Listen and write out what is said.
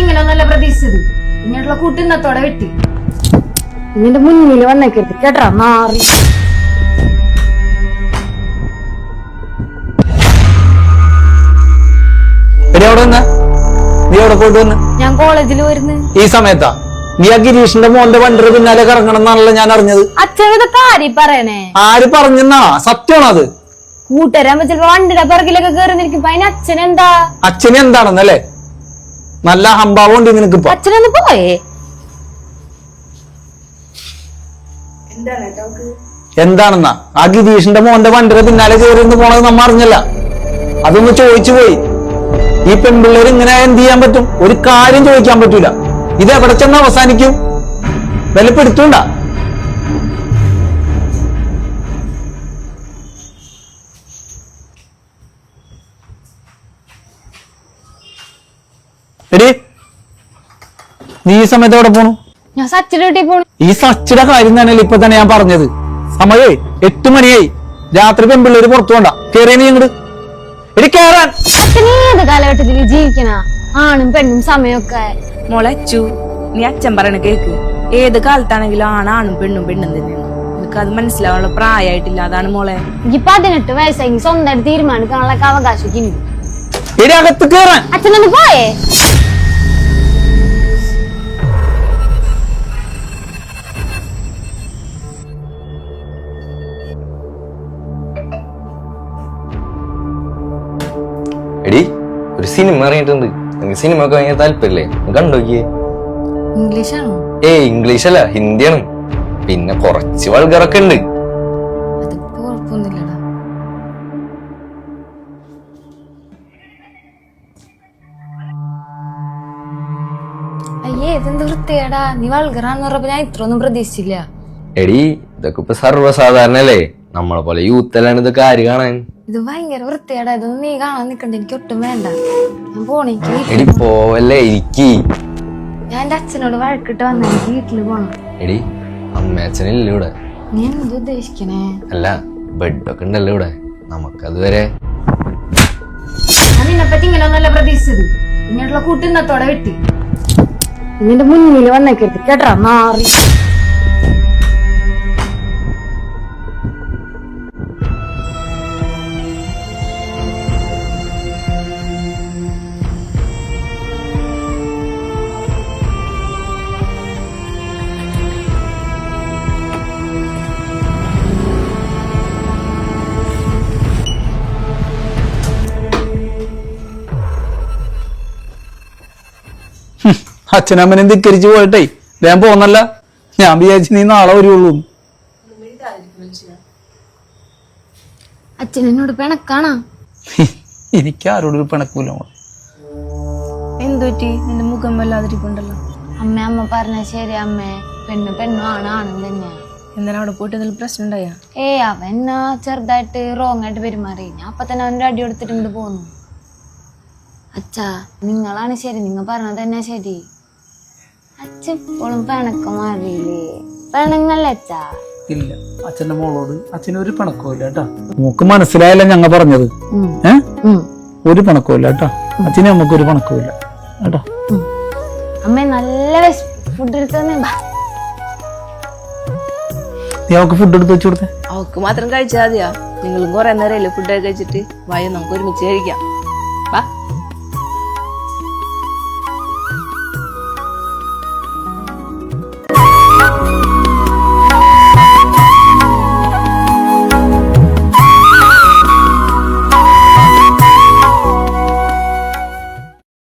പ്രതീക്ഷിച്ചത്. കൂട്ടിന്നത്തോടെ വെട്ടി. നിന്റെ മുന്നിൽ വന്നേക്കരുത് കേട്ടോ മാറി. എടി അവിടെ വന്ന? നീ എവിടെ പോയിട്ട് വന്ന്? ഞാൻ കോളേജിൽ വരുന്നു ഈ സമയത്താ? നീ ആ ഗിരീഷിന്റെ മോന്റെ വണ്ടിയുടെ പിന്നാലെ കറങ്ങണം എന്നാണല്ലോ ഞാൻ അറിഞ്ഞത്. ആരി പറയണേ? ആര് പറഞ്ഞെന്നാ? സത്യമാണോ അത്? കൂട്ടരാൻ ചിലപ്പോ വണ്ടിയുടെ പിറകിലൊക്കെ കയറി നിൽക്കും അതിന് അച്ഛൻ എന്താ? അച്ഛന് എന്താണെന്നല്ലേ? നല്ല ഹംഭാവം ഉണ്ട് നിനക്കിപ്പോ അച്ഛനൊന്ന് പോയേ. എന്താണെന്നാ? ആ ഗിരീഷിന്റെ മോന്റെ വണ്ടിയുടെ പിന്നാലെ കയറി ഒന്ന് പോണത് നമ്മ അറിഞ്ഞല്ല. അതൊന്ന് ചോദിച്ചു പോയി. ഈ പെൺപിള്ളേർ ഇങ്ങനെ എന്ത് ചെയ്യാൻ പറ്റും? ഒരു കാര്യം ചോദിക്കാൻ പറ്റൂല. ഇത് എവിടെ ചെന്ന് അവസാനിക്കും? വല്ല എടി നീ ഈ സമയത്ത് എവിടെ പോണു? ഞാൻ സച്ചിന്റെ വീട്ടിൽ പോണു. ഈ സച്ചിയുടെ കാര്യം തന്നെയല്ലേ ഇപ്പൊ തന്നെ ഞാൻ പറഞ്ഞത്. സമയേ എട്ട് മണിയായി. രാത്രി പെൺപിള്ളേര് പുറത്തു വേണ്ട കേറിയ നീ എടി കേറാൻ. അച്ഛൻ ഏത് കാലഘട്ടത്തിൽ ജീവിക്കണ? ആണും പെണ്ണും സമയമൊക്കെ. മുളച്ചു നീ അച്ഛൻ പറയണ കേക്ക്. ഏത് കാലത്താണെങ്കിലും ആണാണും പെണ്ണും പെണ്ണും തന്നെയാണ് നിനക്ക് അത് മനസ്സിലാവുള്ള പ്രായമായിട്ടില്ല അതാണ് മോളെ. എനിക്ക് പതിനെട്ട് വയസ്സായി. സ്വന്തമായിട്ട് തീരുമാനിക്കാനുള്ള അവകാശം അച്ഛനൊന്ന് പോയേ. ഒരു സിനിമ ഇറങ്ങിയിട്ടുണ്ട് എനിക്ക് സിനിമ ഒക്കെ ഭയങ്കര താല്പര്യല്ലേ? കണ്ടോക്കിയേ ഇംഗ്ലീഷാണോ? ഏ ഇംഗ്ലീഷ് അല്ല ഹിന്ദിയാണ്. പിന്നെ കുറച്ച് വൾഗറൊക്കെ ഉണ്ട്. അയ്യേ ഇതെന്ത് വൃത്തിയേടാ നീ വൾഗറാന്ന് പറഞ്ഞപ്പോ ഞാൻ ഇത്രയൊന്നും പ്രതീക്ഷിച്ചില്ല. എടി ഇതൊക്കെ ഇപ്പൊ സർവസാധാരണ അല്ലേ നമ്മളെ പോലെ യൂത്തലാണ് ഇതൊക്കെ ആര് കാണാൻ? ഇത് ഭയങ്കര വൃത്തിയേടാ ഇതൊന്നും നീ കാണാൻ നിക്കണ്ട. എനിക്ക് ഒട്ടും വേണ്ട. ഞാൻ പോണെനിക്ക് എടി പോവല്ലേ എനിക്ക് ഞാൻ എന്റെ അച്ഛനോട് വഴക്കിട്ട് വന്ന. എനിക്ക് വീട്ടിൽ പോണം. എടി അമ്മയച്ഛനില്ല ഇവിടെ. നീ എന്ത് ഉദ്ദേശിക്കണേ? അല്ല ബെഡൊക്കെ ഉണ്ടല്ലോ ഇവിടെ. നമുക്കതുവരെ ഞാൻ നിന്നെ പറ്റി ഇങ്ങനെ ഒന്നല്ല പ്രതീക്ഷിച്ചത്. ഇങ്ങനെയുള്ള കൂട്ട് ഇന്നത്തോടെ വെട്ടി. നിന്റെ മുന്നിൽ വന്നേക്കരുത് കേട്ടാ. മാറി അച്ഛനമ്മനെ ധിക്കരിച്ചു പോയിട്ടേ. ഞാൻ പോന്നല്ല. ഞാൻ വിചാരിച്ചു നീ നാളെ വരുള്ളൂ. അച്ഛൻ എന്നോട് പിണക്കാണാ എനിക്ക് ആരോടൊരു പിണക്കൂല. എന്തുപറ്റി? നിന്റെ മുഖം വല്ലാതിരിപ്പുണ്ടല്ലോ. അമ്മ അമ്മ പറഞ്ഞ ശരി അമ്മേ. പെണ്ണ് പെണ്ണു ആണ് ആണും തന്നെ എന്തിനാ അവിടെ പോയിട്ട് എന്തെങ്കിലും പ്രശ്നം ഉണ്ടായാ? ഏ അവൻ ചെറുതായിട്ട് റോങ് ആയിട്ട് പെരുമാറി. ഞാൻ അപ്പൊ തന്നെ അവന്റെ അടി കൊടുത്തിട്ട് ഇങ്ങോട്ട് പോന്നു. അച്ഛാ നിങ്ങളാണ് ശരി. നിങ്ങൾ പറഞ്ഞത് തന്നെ ശരി. അച്ഛ ഇപ്പോഴും പിണക്കം മാറിയില്ലേ പിണങ്ങല്ലേ അച്ഛാ ഇല്ല അച്ഛന്റെ മോളോട് അച്ഛന് ഒരു പിണക്കവും കേട്ടാ. മോക്ക് മനസ്സിലായല്ല ഞങ്ങ പറഞ്ഞത്. ഏ? ഒരു പിണക്കവും കേട്ടോ. അച്ഛനെ നമുക്ക് ഒരു പിണക്കവും ഇല്ല കേട്ടോ. അമ്മ നല്ല ഫുഡ് എടുത്ത് നീ അവക്ക് ഫുഡ് എടുത്ത് വെച്ചു കൊടുത്തേ. അവക്ക് മാത്രം കഴിച്ചാൽ മതിയാ? നിങ്ങളും കുറെ നേരമല്ലേ ഫുഡ് കഴിച്ചിട്ട്? വായ നമുക്ക് ഒരുമിച്ച് കഴിക്കാം. വാ